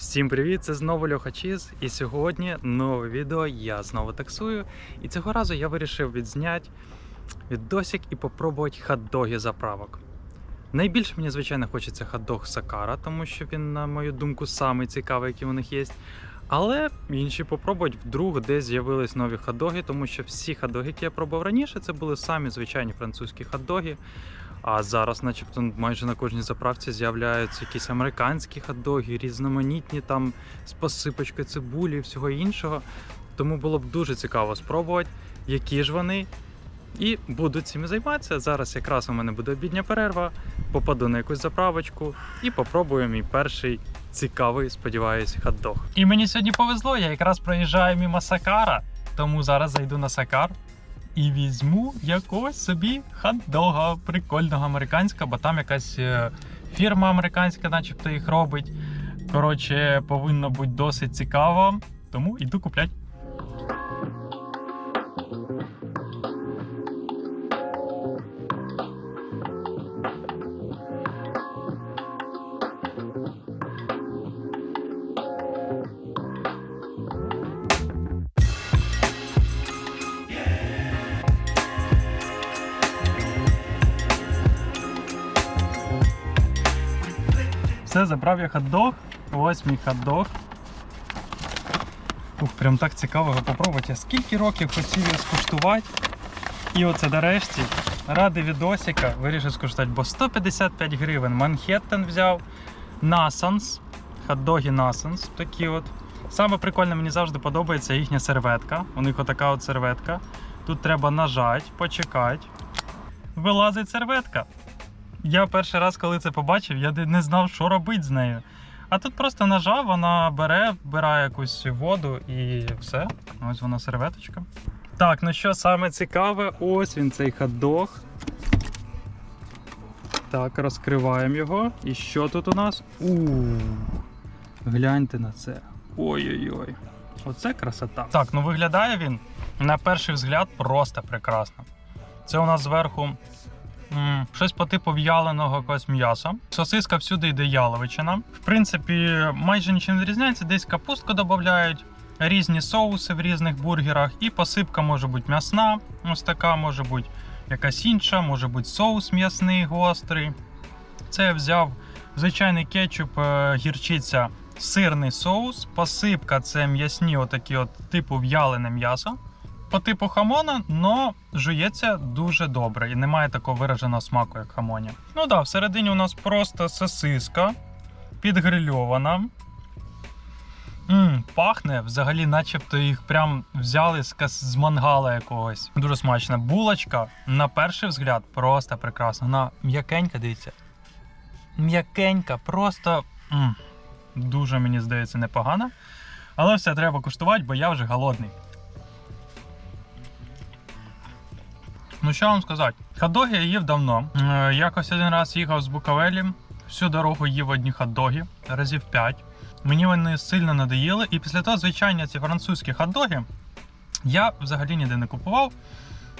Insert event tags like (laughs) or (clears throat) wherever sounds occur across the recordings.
Всім привіт! Це знову Льоха Чіз, і сьогодні нове відео. Я знову таксую. І цього разу я вирішив відзняти відосик і попробувати хот-доги заправок. Найбільше мені, звичайно, хочеться хот-дог Сакара, тому що він, на мою думку, самий цікавий, який у них є. Але інші попробують вдруг, де з'явились нові хот-доги, тому що всі хот-доги, які я пробував раніше, це були самі звичайні французькі хот-доги. А зараз, начебто, майже на кожній заправці з'являються якісь американські хот-доги, різноманітні там з посипочкою цибулі і всього іншого. Тому було б дуже цікаво спробувати, які ж вони. І буду цим займатися. Зараз якраз у мене буде обідня перерва, попаду на якусь заправочку і попробую мій перший цікавий, сподіваюсь, хот-дог. І мені сьогодні повезло, я якраз проїжджаю мимо Сакара, тому зараз зайду на Сакар і візьму якогось собі хот-дога прикольного американського, бо там якась е, фірма американська, начебто їх робить. Коротше, повинно бути досить цікаво, тому йду купляти. Забрав я хот-дог. Ось мій хот-дог. Ух, прям так цікаво його попробувати. Я скільки років хотів його скуштувати. І оце нарешті, ради відосика, вирішив скуштувати, бо 155 гривень Манхеттен взяв. Насанс. Хот-доги Насанс. Такі от. Саме прикольне, мені завжди подобається їхня серветка. У них отака от серветка. Тут треба нажати, почекати. Вилазить серветка. Я перший раз, коли це побачив, я не знав, що робити з нею. А тут просто нажав, вона бере, вбирає якусь воду і все. Ось вона серветочка. Так, ну що саме цікаве, ось він цей хот-дог. Так, розкриваємо його. І що тут у нас? у Гляньте на це. Ой-ой-ой. Оце красота. Так, ну виглядає він на перший взгляд просто прекрасно. Це у нас зверху М, Щось по типу в'яленого якогось м'яса. Сосиска всюди йде яловичина. В принципі, майже нічим не відрізняється. Десь капустку додають, різні соуси в різних бургерах, і посипка може бути м'ясна, ось така, може бути якась інша, може бути соус м'ясний, гострий. Це я взяв звичайний кетчуп, е, гірчиця, сирний соус, посипка це м'ясні, отакі от типу в'ялене м'ясо по типу хамона, но жується дуже добре і немає такого вираженого смаку, як хамоні. Ну да, всередині у нас просто сосиска підгрильована. Мм, пахне взагалі, начебто їх прям взяли з, з мангала якогось. Дуже смачна. Булочка, на перший взгляд, просто прекрасна. Вона м'якенька, дивіться. М'якенька, просто м, дуже, мені здається, непогана. Але все треба куштувати, бо я вже голодний. Ну що вам сказати? Хот-доги я їв давно. Е, Якось один раз їхав з Буковелі, всю дорогу їв одні хот-доги, разів 5. Мені вони сильно надоїли, і після того, звичайно, ці французькі хот-доги я взагалі ніде не купував,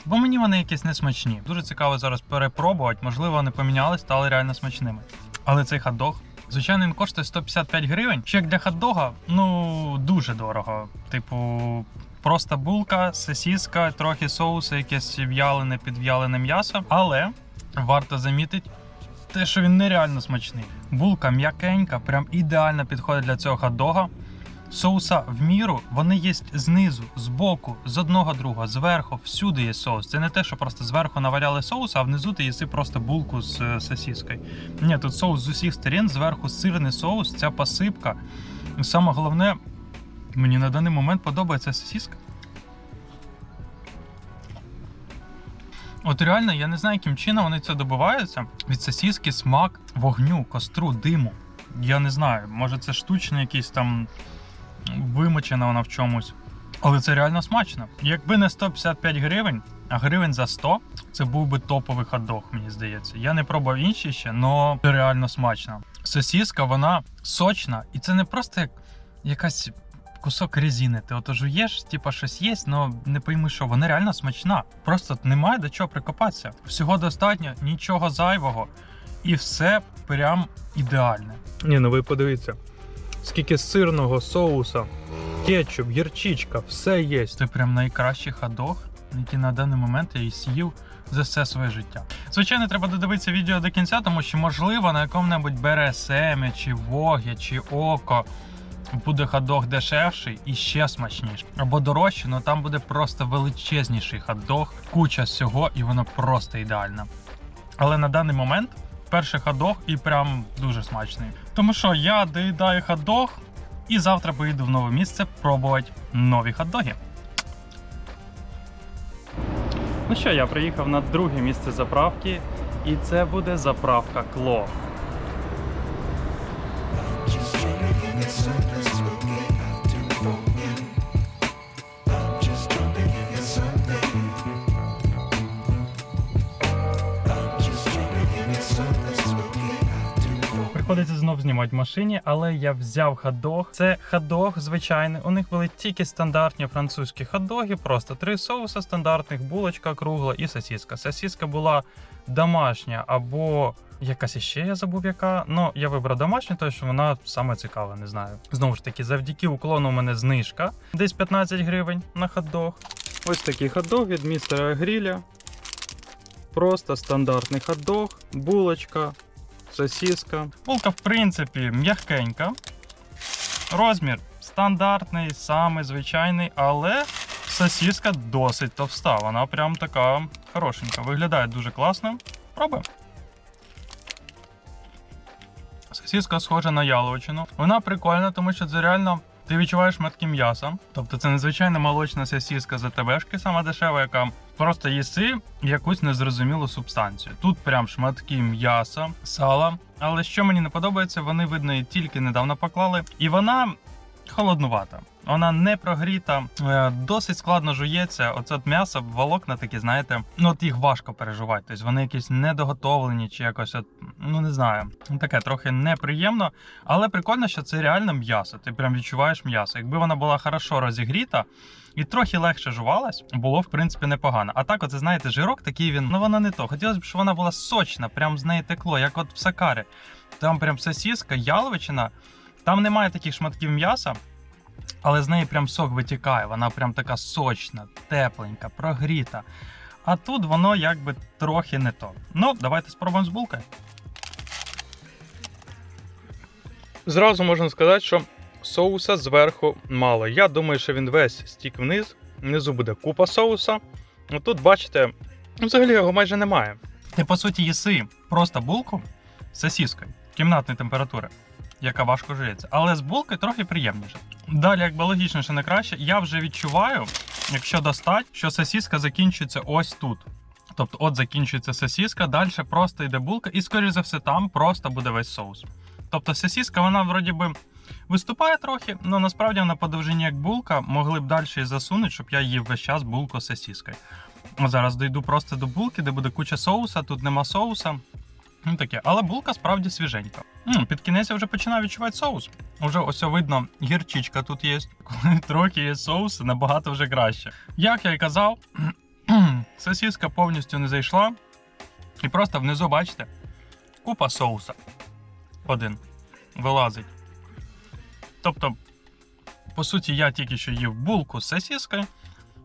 бо мені вони якісь несмачні. Дуже цікаво зараз перепробувати, можливо, вони помінялись, стали реально смачними. Але цей хот-дог, звичайно, він коштує 155 гривень. Ще як для хот-дога, ну дуже дорого. Типу, Просто булка, сосіска, трохи соусу, якесь в'ялене, підв'ялене м'ясо. Але варто замітити те, що він нереально смачний. Булка м'якенька, прям ідеально підходить для цього хот-дога. Соуса в міру, вони є знизу, збоку, з одного другого, зверху, всюди є соус. Це не те, що просто зверху наваляли соус, а внизу ти їси просто булку з е, сосіскою. Ні, тут соус з усіх сторін, зверху сирний соус, ця посипка. Саме головне, Мені на даний момент подобається сосиска. От реально, я не знаю, яким чином вони це добиваються. Від сосиски смак вогню, костру, диму. Я не знаю, може це штучно якийсь там вимочена вона в чомусь. Але це реально смачно. Якби не 155 гривень, а гривень за 100, це був би топовий хот-дог, мені здається. Я не пробував інші ще, але це реально смачно. Сосиска, вона сочна, і це не просто як якась кусок резини. Ти ото жуєш, типа щось є, але не пойми, що вона реально смачна. Просто немає до чого прикопатися. Всього достатньо, нічого зайвого, і все прям ідеальне. Ні, ну ви подивіться. Скільки сирного соуса, кетчуп, гірчичка, все є. Це прям найкращий ходох, який на даний момент я і з'їв за все своє життя. Звичайно, треба додивитися відео до кінця, тому що, можливо, на якому-небудь БРСМ, чи Вогі, чи Око буде ходох дешевший і ще смачніший. Або дорожчий, але там буде просто величезніший ходох, куча всього, і воно просто ідеально. Але на даний момент перший хадог, і прям дуже смачний. Тому що я доїдаю ходох і завтра поїду в нове місце пробувати нові хот-доги. Ну що, я приїхав на друге місце заправки, і це буде заправка Кло. Знов знімати в машині, але я взяв хот-дог. Це хот-дог звичайний. У них були тільки стандартні французькі хот-доги, просто три соуса стандартних, булочка кругла і сосиска. Сосиска була домашня або якась іще, я забув яка. Ну, я вибрав домашню, тому що вона саме цікава, не знаю. Знову ж таки, завдяки уклону у мене знижка. Десь 15 гривень на хот-дог. Ось такий хот-дог від містера Гріля. Просто стандартний хот-дог, булочка, сосиска. Булка, в принципі, м'ягкенька. Розмір стандартний, самий звичайний, але сосиска досить товста. Вона прям така хорошенька. Виглядає дуже класно. Пробуємо. Сосиска схожа на яловичину. Вона прикольна, тому що це реально. Ти відчуваєш шматки м'яса. Тобто це незвичайна молочна сосіска за тебешки, сама дешева, яка просто їси якусь незрозумілу субстанцію. Тут прям шматки м'яса, сала. Але що мені не подобається, вони видно тільки недавно поклали, і вона холоднувата. Вона не прогріта, е, досить складно жується. Оце м'ясо, волокна такі, знаєте, ну от їх важко переживати. Тобто вони якісь недоготовлені чи якось, от, ну не знаю, таке трохи неприємно. Але прикольно, що це реально м'ясо. Ти прям відчуваєш м'ясо. Якби вона була хорошо розігріта і трохи легше жувалась, було в принципі непогано. А так, оце знаєте, жирок такий він, ну вона не то. Хотілося б, щоб вона була сочна, прям з неї текло, як от в сакарі. Там прям сосиска, яловичина. Там немає таких шматків м'яса, але з неї прям сок витікає. Вона прям така сочна, тепленька, прогріта. А тут воно якби трохи не то. Ну, давайте спробуємо з булкою. Зразу можна сказати, що соуса зверху мало. Я думаю, що він весь стік вниз. Внизу буде купа соуса. Ну тут, бачите, взагалі його майже немає. Ти по суті їси просто булку з сосіскою кімнатної температури, яка важко жується. Але з булкою трохи приємніше. Далі, якби логічніше не краще, я вже відчуваю, якщо достать, що сосіска закінчується ось тут. Тобто, от закінчується сосіска, далі просто йде булка, і, скоріш за все, там просто буде весь соус. Тобто сосіска, вона вроді би виступає трохи, але насправді вона по довжині як булка, могли б далі засунути, щоб я їв весь час булку з сосіскою. Зараз дойду просто до булки, де буде куча соуса, тут нема соуса. Ну таке, але булка справді свіженька. Під кінець я вже починаю відчувати соус. Уже ось видно, гірчичка тут є. (laughs) Коли трохи є соус, набагато вже краще. Як я і казав, (clears throat) сосиска повністю не зайшла. І просто внизу, бачите, купа соуса. Один. Вилазить. Тобто, по суті, я тільки що їв булку з сосискою,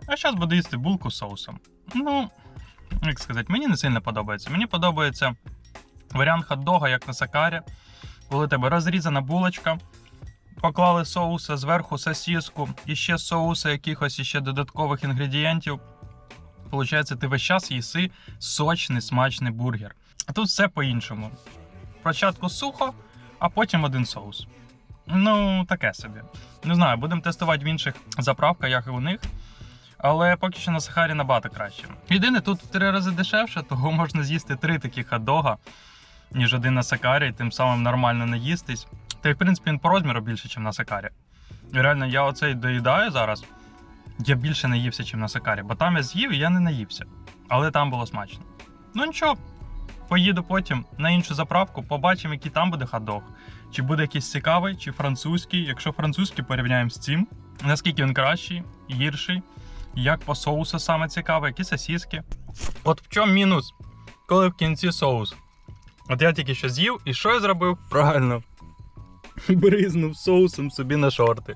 а зараз буду їсти булку з соусом. Ну, як сказати, мені не сильно подобається. Мені подобається варіант хот-дога, як на сакарі, коли тебе розрізана булочка, поклали соуса, зверху сосиску, і ще соуса, якихось іще додаткових інгредієнтів. Получається, ти весь час їси сочний, смачний бургер. А тут все по-іншому. Спочатку сухо, а потім один соус. Ну, таке собі. Не знаю, будемо тестувати в інших заправках, як і у них. Але поки що на Сахарі набагато краще. Єдине, тут в три рази дешевше, (laughs) того можна з'їсти три такі хот-дога, ніж один на Сакарі, і тим самим нормально наїстись. Та й в принципі він по розміру більше, ніж на Сакарі. І реально, я оцей доїдаю зараз. Я більше наївся, ніж на Сакарі, бо там я з'їв і я не наївся. Але там було смачно. Ну нічого, поїду потім на іншу заправку, побачимо, який там буде хот-дог. Чи буде якийсь цікавий, чи французький. Якщо французький порівняємо з цим, наскільки він кращий, гірший, як по соусу саме цікаво, які сосиски. От в чому мінус, коли в кінці соус. От я тільки що з'їв, і що я зробив? Правильно. (laughs) бризнув соусом собі на шорти.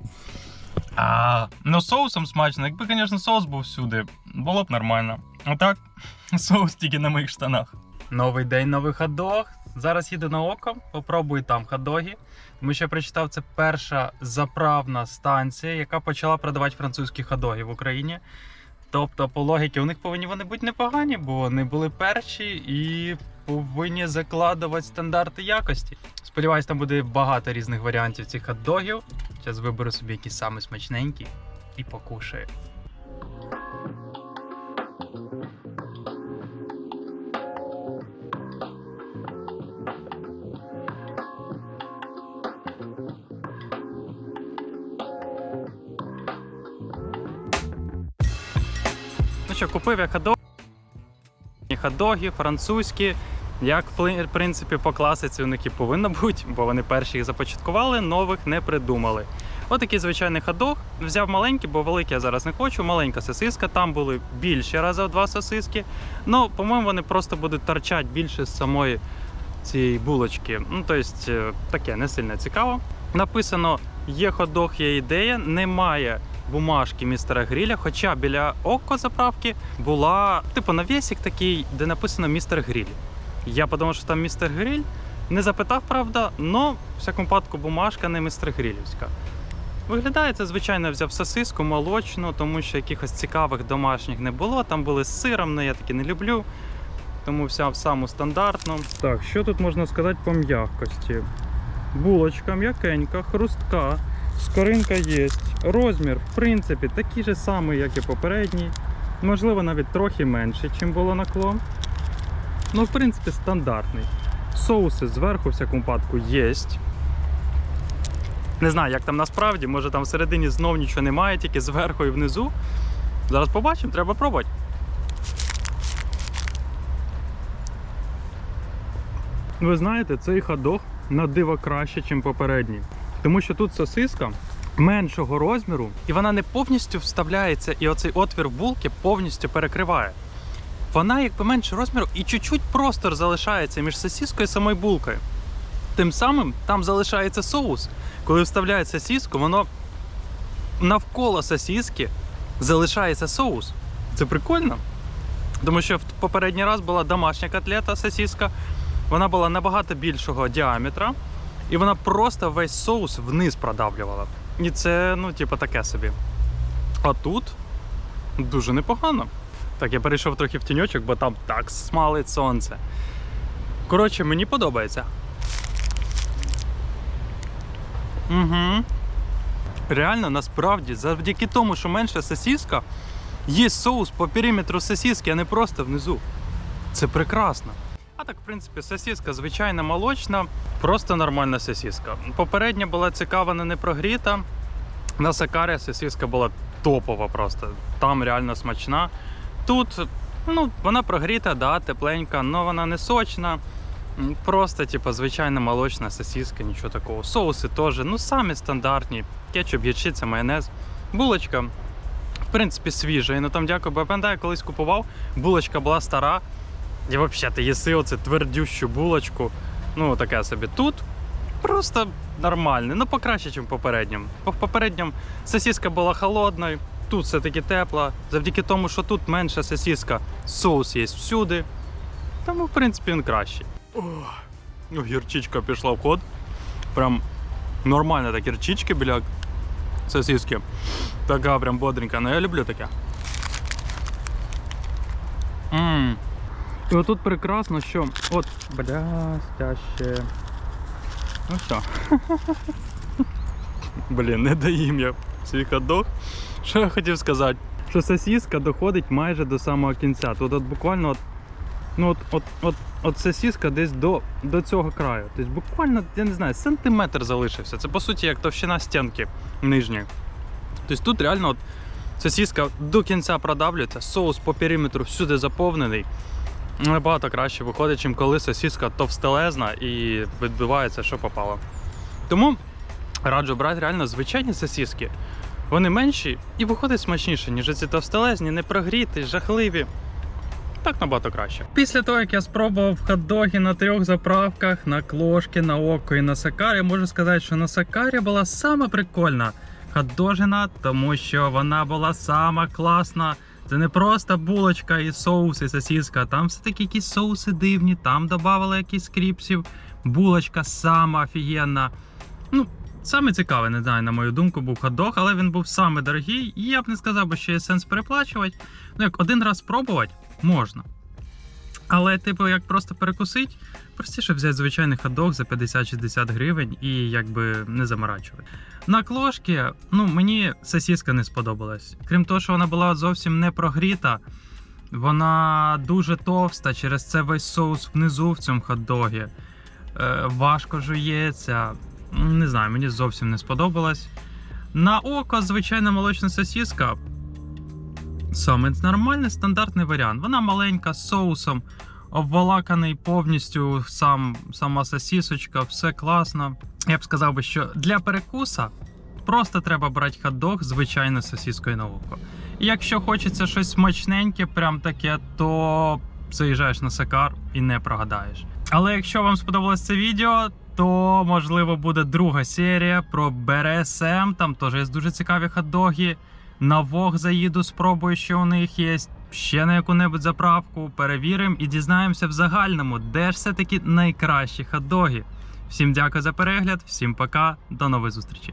А, ну соусом смачно. Якби, звісно, соус був всюди, було б нормально. А так, (laughs) соус тільки на моїх штанах. Новий день, новий хот-дог. Зараз їду на око, попробую там хот-доги. Тому що я прочитав, це перша заправна станція, яка почала продавати французькі хот-доги в Україні. Тобто, по логіки, у них повинні вони бути непогані, бо вони були перші і повинні закладувати стандарти якості. Сподіваюсь, там буде багато різних варіантів цих хот-догів. Зараз виберу собі якісь саме смачненькі і покушаю. Ну що, купив я хот-дог. Хот-доги, французькі. Як в принципі по класиці у них і повинно бути, бо вони перші їх започаткували, нових не придумали. Отакий звичайний ходок. Взяв маленький, бо великий я зараз не хочу. Маленька сосиска. Там були більші рази два сосиски. Ну, по-моєму, вони просто будуть торчати більше з самої цієї булочки. Ну, тобто, таке не сильно цікаво. Написано: є ходок, є ідея, немає бумажки містера Гріля. Хоча біля око заправки була типу навісик такий, де написано містер Гріль. Я подумав, що там містер Гріль. Не запитав, правда, але всякому випадку бумажка не містер Грілівська. Виглядає це, звичайно, взяв сосиску молочну, тому що якихось цікавих домашніх не було. Там були з сиром, але я таки не люблю. Тому взяв саму стандартну. Так, що тут можна сказати по м'якості? Булочка м'якенька, хрустка, скоринка є. Розмір, в принципі, такий же самий, як і попередній. Можливо, навіть трохи менше, ніж було на кло. Ну, в принципі, стандартний. Соуси зверху, в всякому випадку, є. Не знаю, як там насправді, може там всередині знов нічого немає, тільки зверху і внизу. Зараз побачимо, треба пробувати. Ви знаєте, цей ходох на диво краще, ніж попередній. Тому що тут сосиска меншого розміру, і вона не повністю вставляється, і оцей отвір булки повністю перекриває. Вона якби менше розміру і чуть-чуть простор залишається між сосіскою і самою булкою. Тим самим там залишається соус. Коли вставляють сосіску, воно навколо сосіски залишається соус. Це прикольно. Тому що в попередній раз була домашня котлета сосіска, вона була набагато більшого діаметра, і вона просто весь соус вниз продавлювала. І це, ну, типу, таке собі. А тут дуже непогано. Так, я перейшов трохи в тіньочок, бо там так смалить сонце. Коротше, мені подобається. Угу. Реально, насправді, завдяки тому, що менша сосіска, є соус по периметру сосіски, а не просто внизу. Це прекрасно. А так, в принципі, сосіска звичайна молочна, просто нормальна сосіска. Попередня була цікава, не прогріта. На Сакарі сосіска була топова просто. Там реально смачна. Тут ну, вона прогріта, да, тепленька, але вона не сочна. Просто, типу, звичайна молочна сосиска, нічого такого. Соуси теж, ну самі стандартні. Кетчуп, гірчиця, майонез. Булочка, в принципі, свіжа. І ну там дякую, бо я пам'ятаю, колись купував, булочка була стара. І взагалі ти їси оце твердющу булочку. Ну, таке собі. Тут просто нормальне, ну покраще, ніж попереднім. По попередньому сосиска була холодною, тут все-таки тепла. Завдяки тому, що тут менша сосиска, соус є всюди. Тому, в принципі, він кращий. Ну, гірчичка пішла в ход. Прям нормальна так гірчички біля сосиски. Така прям бодренька. Ну я люблю таке. Ммм. І отут прекрасно, що. От, блястяще. Ну що. (laughs) Блін, не доїм я свій ходок. Що я хотів сказати? Що сосиска доходить майже до самого кінця. Тут от буквально от, ну от, от, от, от сосиска десь до, до цього краю. Тобто буквально, я не знаю, сантиметр залишився. Це по суті як товщина стінки нижньої. Тобто тут реально от сосиска до кінця продавлюється, соус по периметру всюди заповнений. Набагато краще виходить, ніж коли сосиска товстелезна і відбивається, що попало. Тому раджу брати реально звичайні сосиски. Вони менші і виходять смачніше, ніж ці товстелезні, непрогріті, жахливі. Так набагато краще. Після того, як я спробував хот-доги на трьох заправках, на клошки, на око і на сакарі, можу сказати, що на сакарі була сама прикольна хот-дожина, тому що вона була сама класна. Це не просто булочка і соус, і сосиска. Там все-таки якісь соуси дивні, там додавали якісь кріпсів. Булочка сама офігенна. Ну, саме цікаве, не знаю, на мою думку, був хот-дог, але він був саме дорогий, і я б не сказав, би, що є сенс переплачувати. Ну, як один раз спробувати, можна. Але, типу, як просто перекусить, простіше взяти звичайний хот-дог за 50-60 гривень і якби не заморачувати. На клошки, ну мені сосіска не сподобалась. Крім того, що вона була зовсім не прогріта, вона дуже товста, через це весь соус внизу в цьому хот-догі. Е, важко жується. Не знаю, мені зовсім не сподобалось. На око звичайна молочна сосіска. Саме нормальний стандартний варіант. Вона маленька з соусом, обволаканий повністю сам, сама сосісочка, все класно. Я б сказав би, що для перекуса просто треба брати хот-дог з звичайною сосіскою на око. І якщо хочеться щось смачненьке, прям таке, то заїжджаєш на сакар і не прогадаєш. Але якщо вам сподобалось це відео, то можливо буде друга серія про БРСМ. Там теж є дуже цікаві хот-доги. На Вог заїду, спробую, що у них є. Ще на яку-небудь заправку перевіримо і дізнаємося в загальному, де ж все-таки найкращі хот-доги. Всім дякую за перегляд, всім пока, до нових зустрічей.